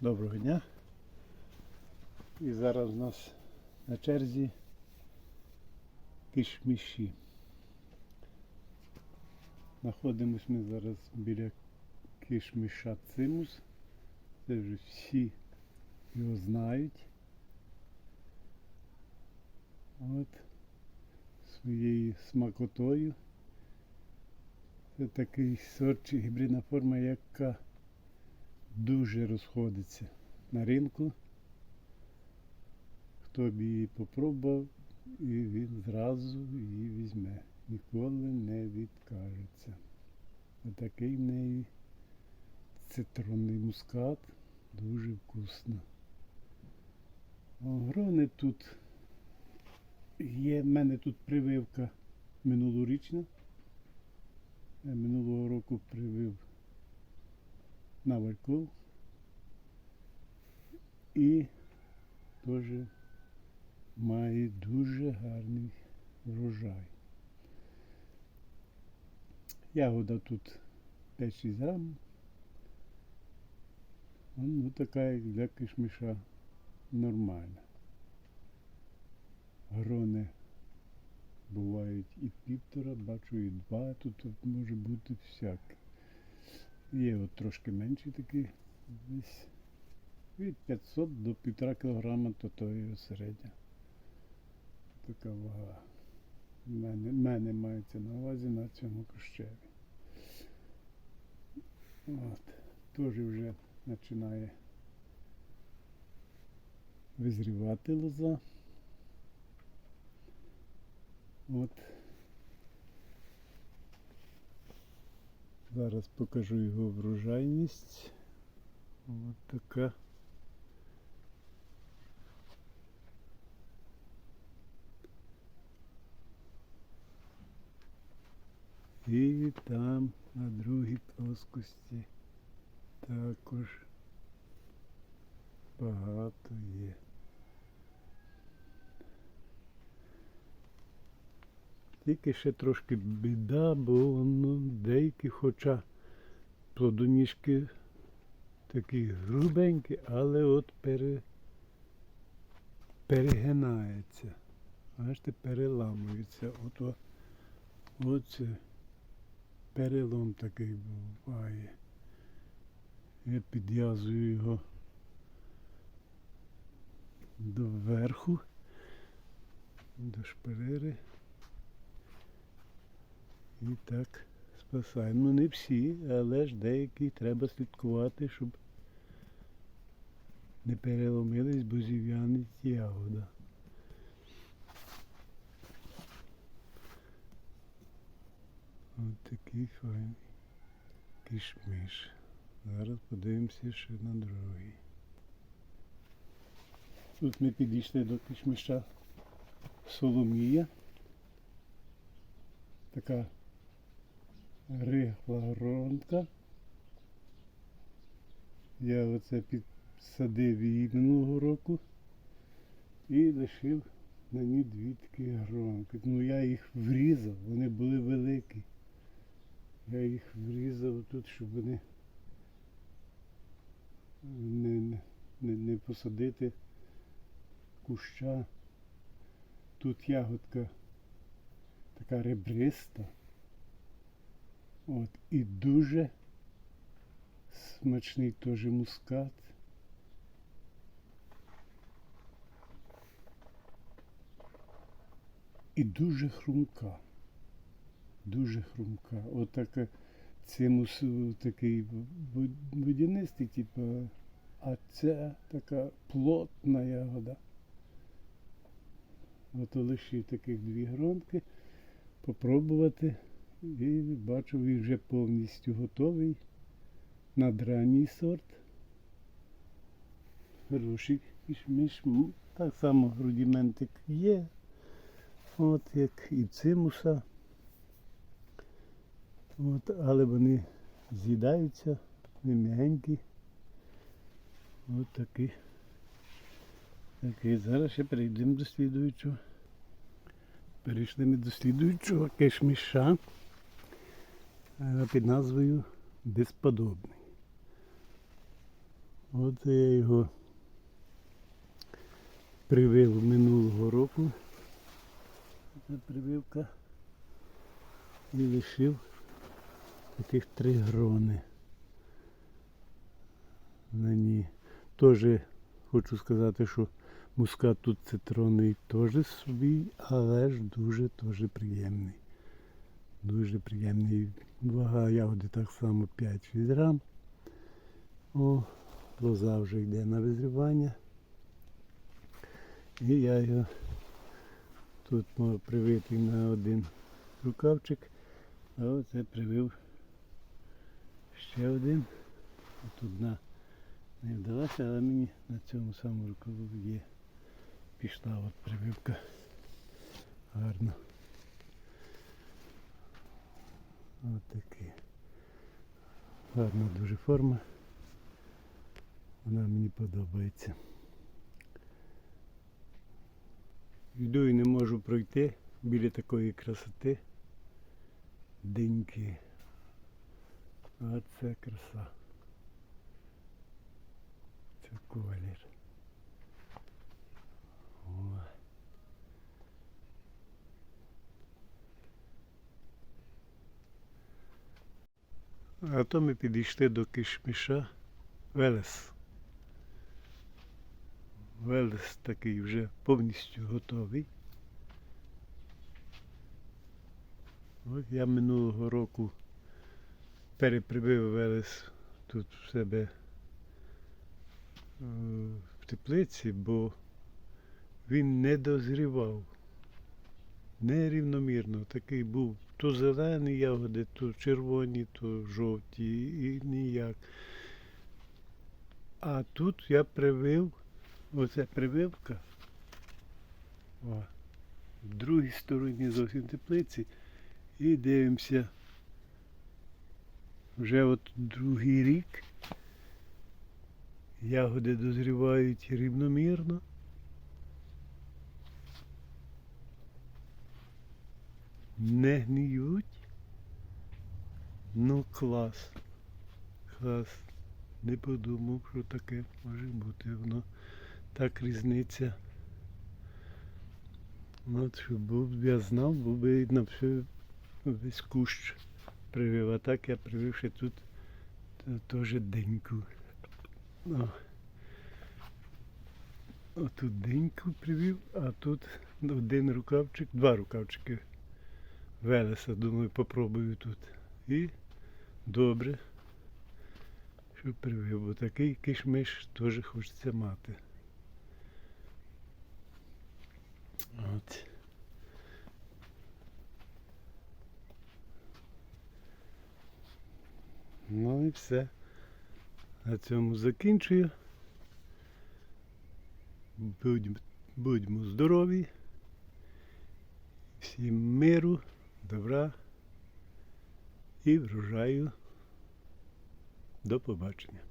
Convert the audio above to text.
Доброго дня. І зараз у нас на черзі кишміші. Знаходимось ми зараз біля кишміша цимус. Це вже всі його знають. От своєю смакотою. Це такий сорт чи гібридна форма, яка дуже розходиться на ринку. Хто б її попробував, і він зразу її візьме. Ніколи не відкажеться. Отакий в неї цитронний мускат. Дуже вкусно. Грони тут є. В мене тут прививка минулорічна. Минулого року привив на вальков. І теж має дуже гарний врожай. Ягода тут 5-6 грам. Ну, така як для кишмиша нормальна. Грони бувають і півтора, бачу, і два. Тут може бути всяке. Є от трошки менші такі, десь від 500 до 1,5 кг, то то є середня. Така вага. Мене, мене мається на увазі на цьому кущеві. От. Теж вже починає визрівати лоза. От. Зараз покажу його врожайність. Ось така. І там на другій плоскості також багато є. Тільки ще трошки біда, бо воно деякі, хоча плодоніжки такі грубенькі, але от пере, перегинається. Бачите, переламується. От, о- оце перелом такий буває. Я підв'язую його до верху, до шпалери. І так спасаємо. Ну не всі, але ж деякі треба слідкувати, щоб не переломились, бо зів'янить ягода. Ось такий файний кишмиш. Зараз подивимося ще на другий. Тут ми підійшли до кишмиша Соломія. Така рихла гронка. Я оце підсадив її минулого року і лишив на ній дві такі гронки. Ну я їх врізав, вони були великі. Я їх врізав тут, щоб вони не, не, не посадити куща. Тут ягодка така ребриста. От, і дуже смачний теж мускат. І дуже хрумка. Дуже хрумка. Отака цимус е, такий водянистий, типу, а ця така плотна ягода. От лишив таких дві гронки. Попробувати. І бачу, він вже повністю готовий. Надранній сорт. Хороший кішміш. Так само рудіментик є. От як і цимуса. От, але вони з'їдаються, вони м'ягенькі. От такі. Такий. Зараз ще перейдемо до слідуючого. Перейшли ми до слідуючого кишміша під назвою Безподобний. От я його привив минулого року. Це прививка. І лишив таких три грони. На ній. Теж хочу сказати, що мускат тут цитронний теж свій, але ж дуже теж приємний. Дуже приємний. Вага ягоди так само 5-6 грам. О, лоза вже йде на визрівання. І я його тут мав привитий на один рукавчик, а оце привив ще один. От одна не вдалася, але мені на цьому самому рукаву є. Пішла от прививка. Гарно. Ось. Гарна дуже форма. Вона мені подобається. Йду і не можу пройти біля такої красоти. Деньки. А це краса. Це колір. А то ми підійшли до кишміша Велес. Велес такий вже повністю готовий. От я минулого року перепривив Велес тут в себе е, в теплиці, бо він не дозрівав. Нерівномірно. Такий був то зелені ягоди, то червоні, то жовті і ніяк. А тут я привив, оце прививка. О, в другій стороні зовсім теплиці. І дивимося. Вже от другий рік ягоди дозрівають рівномірно. Не гниють. Ну клас. Клас. Не подумав, що таке може бути. Воно так різниця. Ну, От що був я знав, був би на все весь кущ привив. А так я привив ще тут теж деньку. О. Отут деньку привів, а тут один рукавчик, два рукавчики Велеса, думаю, попробую тут. І добре, що привив, бо такий кишмиш теж хочеться мати. От. Ну і все. На цьому закінчую. Будьмо, будьмо здорові. Всім миру, добра і врожаю. До побачення.